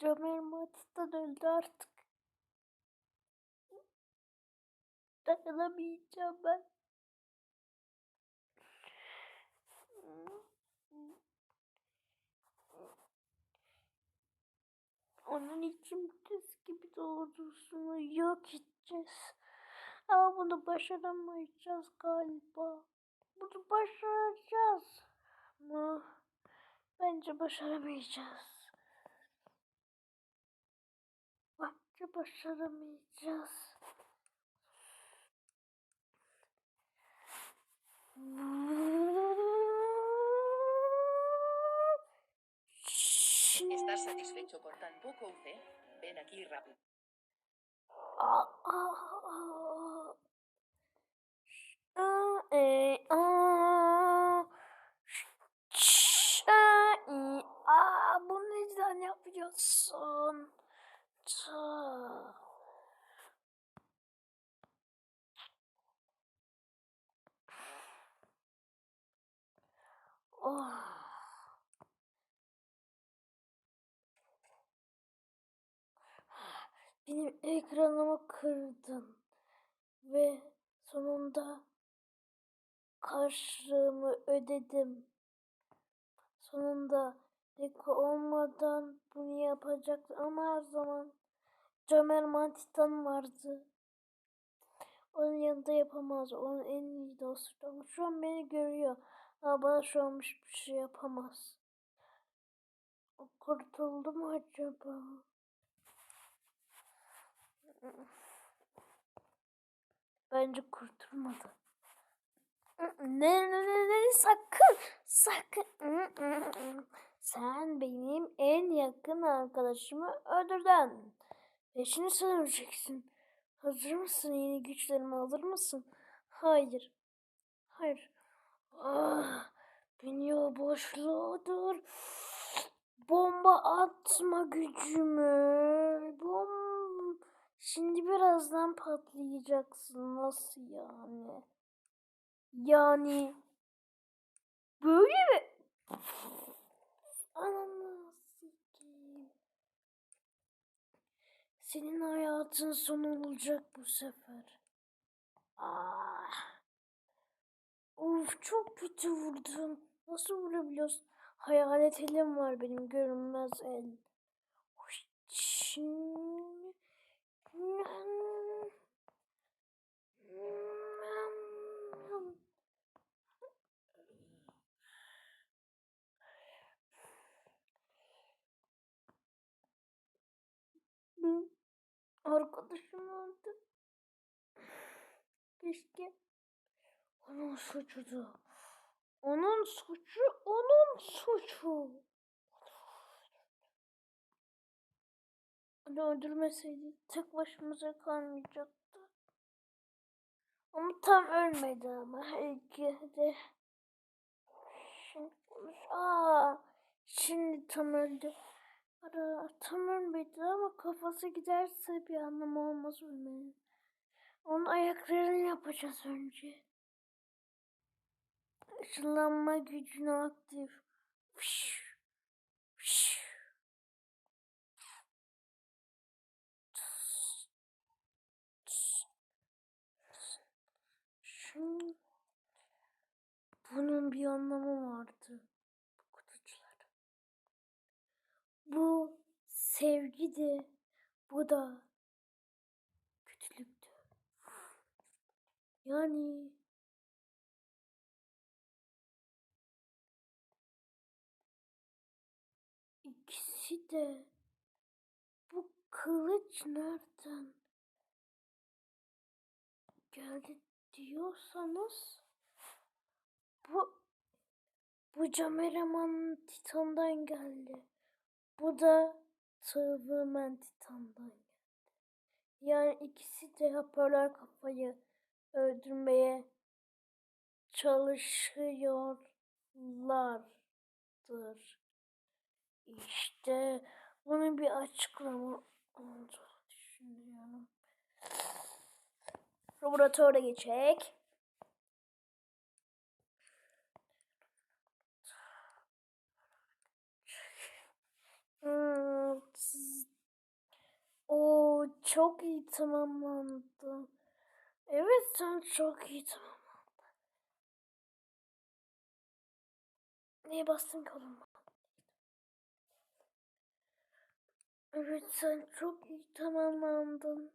Camer Matis'ten öldü artık. Dayanamayacağım ben. Onun için kız gibi doğrusunu yok edeceğiz. Ama bunu başaramayacağız galiba. Bunu başaracağız. Ama bence başaramayacağız. Başaramayacağız. ¿Estás satisfecho con tan poco UC? Ven aquí rápido. Aa, aa, aa. Aa, e, aa. Ş- aa, i, aa, bunu neden yapıyorsun? Oh. Benim ekranımı kırdın ve sonunda karşılığımı ödedim. Deko olmadan bunu yapacaktı ama her zaman Camer Mantitan vardı. Onun yanında yapamaz. Onun en iyi dostu. Ama şu an beni görüyor. Ama bana şu an hiçbir şey yapamaz. O kurtuldu mu acaba? Bence kurtulmadı. Ne ne ne ne sakın sakın. Sen benim en yakın arkadaşımı öldürdün. Sen öleceksin. Hazır mısın? Yeni güçlerimi alır mısın? Hayır. Hayır. Ah, beni o boşluğa dur. Bomba atma gücümü. Bom. Şimdi birazdan patlayacaksın. Nasıl yani? Yani böyle mi? Ananı sikeyim. Senin hayatın son olacak bu sefer. Ah. Of çok kötü vurdun. Nasıl vurabiliyorsun? Hayalet elim var benim görünmez el. Şimdi... Arkadaşım öldü. Keşke onun suçudu. Onun suçu, onun suçu. Onu öldürmeseydi tek başımıza kalmayacaktı. Ama tam ölmedi ama de. Şimdi. Aa, şimdi tam öldü. Ara, tam ölmedi ama kafası giderse bir anlamı olmaz ölmenin. Onun ayaklarını yapacağız önce. Işınlanma gücünü aktif. Şimdi bunun bir anlamı vardı. Bu kutucular. Bu sevgidi. Bu da kötülüktü. Yani ikisi de bu kılıç nereden geldi diyorsanız bu bu Cameraman Titan'dan geldi. Bu da Tığvımen Titan'dan geldi. Yani ikisi de hoparlör kafayı öldürmeye çalışıyorlardır. İşte bunun bir açıklama olduğunu düşünüyorum. Laboratuvara geçecek. Hmm, çok iyi tamamlandın. Evet sen çok iyi tamamlandın. Neye bastın ki oğlum? Evet sen çok iyi tamamlandın.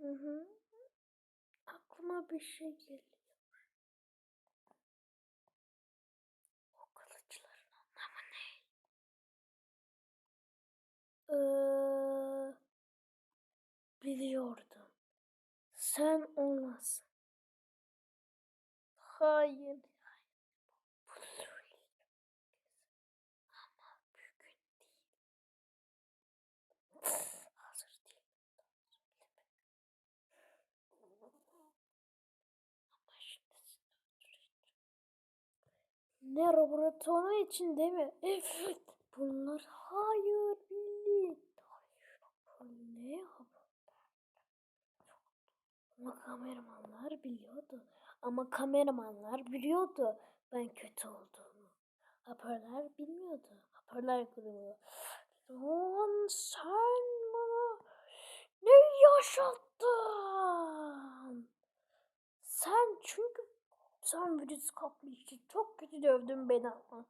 Hı hı. Aklıma bir şey geliyor. O kılıçların anlamı ne? Ee, biliyordum. Sen olmasın. Hayır. Ne laboratuvar için değil mi? Evet. Bunlar hayır Billy. Hayır. Ne haber? Ama kameramanlar biliyordu. Ama kameramanlar biliyordu ben kötü olduğumu. Haberler bilmiyordu. Haberler grubu. Lan sen bana ne yaşattın? Sen çünkü sen virüs kapmıştın. Çok kötü dövdün beni ama.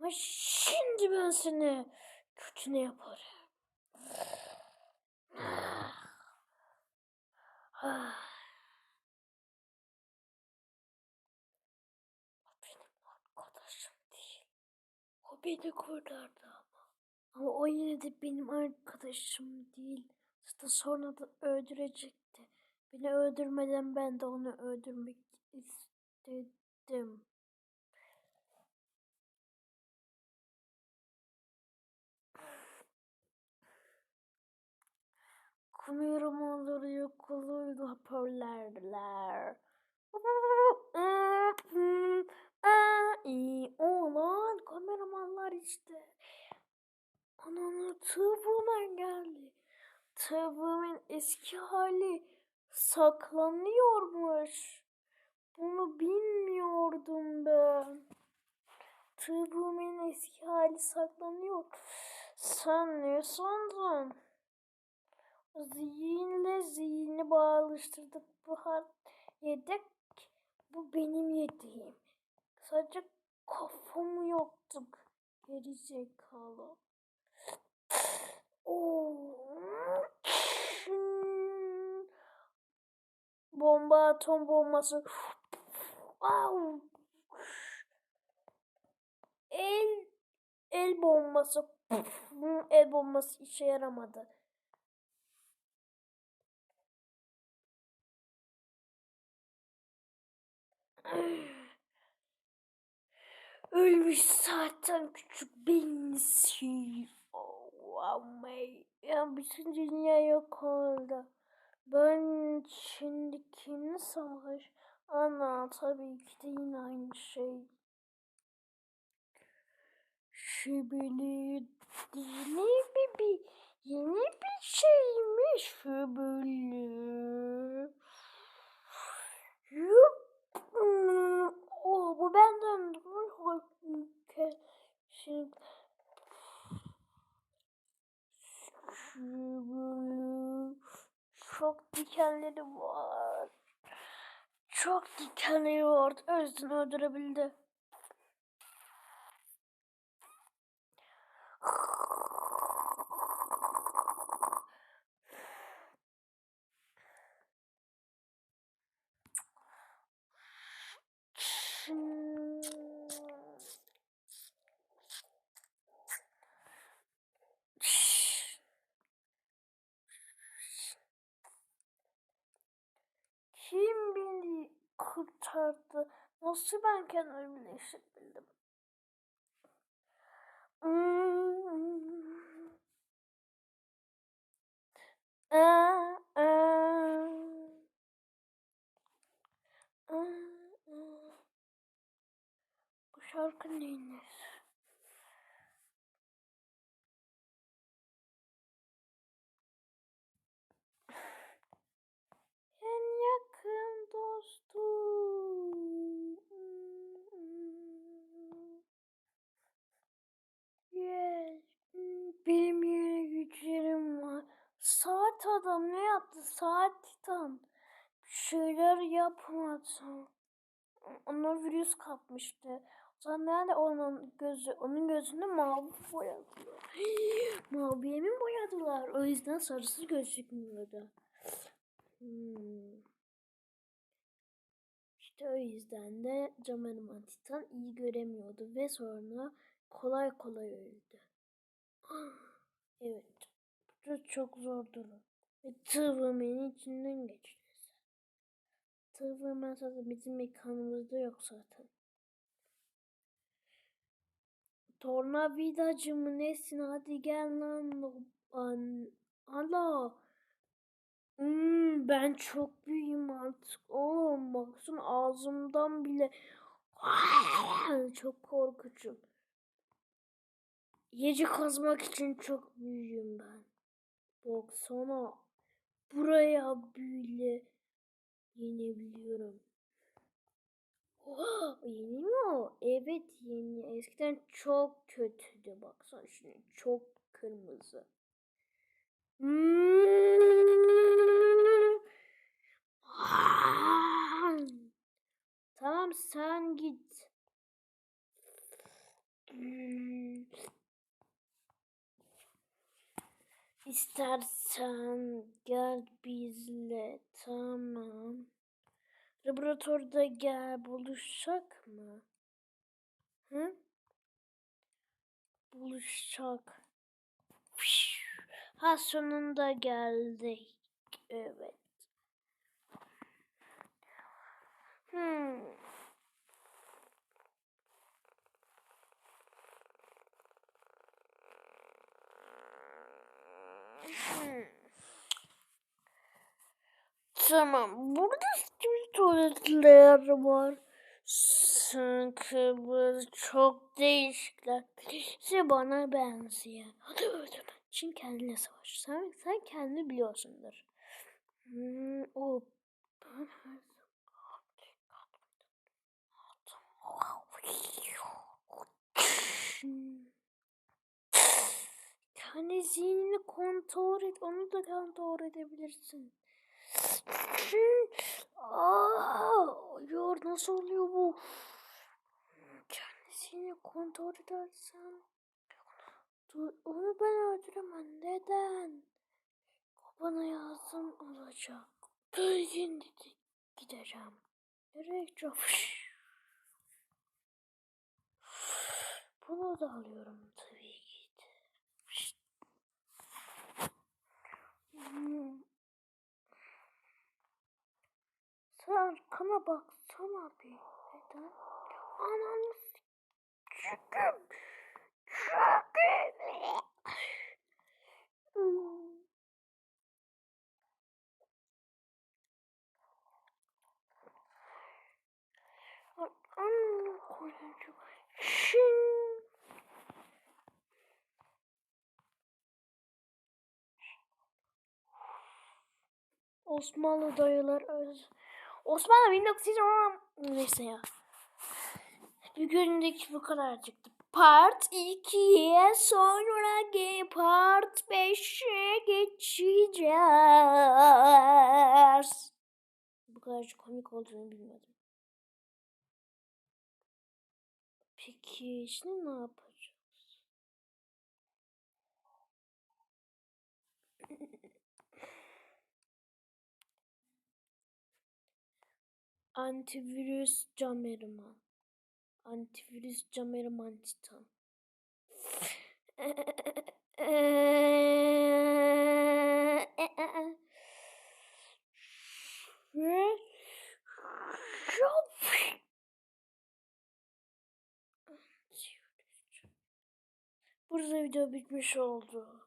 Ama şimdi ben seni kötü ne yaparım? Ah. O benim arkadaşım değil. O beni kurtardı ama. Ama o yine de benim arkadaşım değil. İşte sonra da öldürecekti. Beni öldürmeden ben de onu öldürmek istedim. Kameramanları yakalıydı hoparlörler. Ay, Olan kameramanlar işte. Ananı tığbına geldi. Tığbımın eski hali saklanıyormuş. Bunu bilmiyordum ben. Tığbımın eski hali saklanıyor. Sen ne sandın? Zihinle zihni bağlaştırdık. Bu har yedek. Bu benim yediğim. Sadece kafamı yoktuk. Geri zekalı. Bomba atom bombası. Au. El el bombası. El bombası işe yaramadı. Ölmüş zaten küçük benisi. Oh, my. Ya bütün dünya yok oldu. Ben şimdi kimle savaş? Ana tabii ki de yine aynı şey. Şübeli yeni bir, bir yeni bir şeymiş şübeli. Yup. Oh, bu benden şöyle çok dikenleri var. Çok dikenleri var. Yüzden öldürebildi. Kim beni kurtardı? Nasıl ben kendimi iyileştirdim? Hmm. Aa, aa. Aa, aa. Bu şarkı neymiş? En Adam ne yaptı? Saat Titan. Bir şeyler yapmadı. Ona virüs kapmıştı. O zaman nerede onun gözü? Onun gözünde mavi boyadılar. Maviye mi boyadılar? O yüzden sarısı gözükmüyordu. Hmm. İşte o yüzden de cam eleman Titan iyi göremiyordu ve sonra kolay kolay öldü. Evet. Bu çok zor durum. Ve tığvırmenin içinden geçti. Tığvırmen zaten bizim mekanımızda yok zaten. Tornavidacı mı nesin? Hadi gel lan. An Alo. Hmm, ben çok büyüğüm artık. Oğlum baksana ağzımdan bile çok korkucum. Yeci kazmak için çok büyüğüm ben. Baksana buraya bile yenebiliyorum. Oha, yeni mi o? Evet yeni. Eskiden çok kötüydü. Baksana şimdi çok kırmızı. Hmm. Tamam sen git. Hmm. İstersen gel bizle. Tamam. Laboratuvarda gel buluşacak mı? Hı? Buluşacak. Ha sonunda geldik. Evet. Hmm. Hmm. Tamam. Burada şimdi tuvaletler var. Sanki böyle çok değişikler. Birisi bana benziyor. Hadi öldüm. Şimdi kendine savaş. Sen, sen kendini biliyorsundur. Hmm, o kendi zihnini kontrol et. Onu da kontrol edebilirsin. Aa, yor nasıl oluyor bu? Kendisini kontrol edersen onu ben öldüremem. Neden? O bana yazdım olacak. Şimdi de gideceğim. Nereye gideceğim? Bunu da alıyorum tabii ki de. Hmm. Sen arkana baksana bir. Neden? Ananı s***üm. Hmm. Osmanlı dayılar öz. Osmanlı 1910 neyse ya. Bugünlük bu kadarcıktı. Part 2'ye sonraki part 5'e geçeceğiz. Bu kadar komik olduğunu bilmiyordum. Peki şimdi ne yapacağız? Antivirüs Camerman. Antivirüs Camerman Titan. Ve Burada video bitmiş oldu.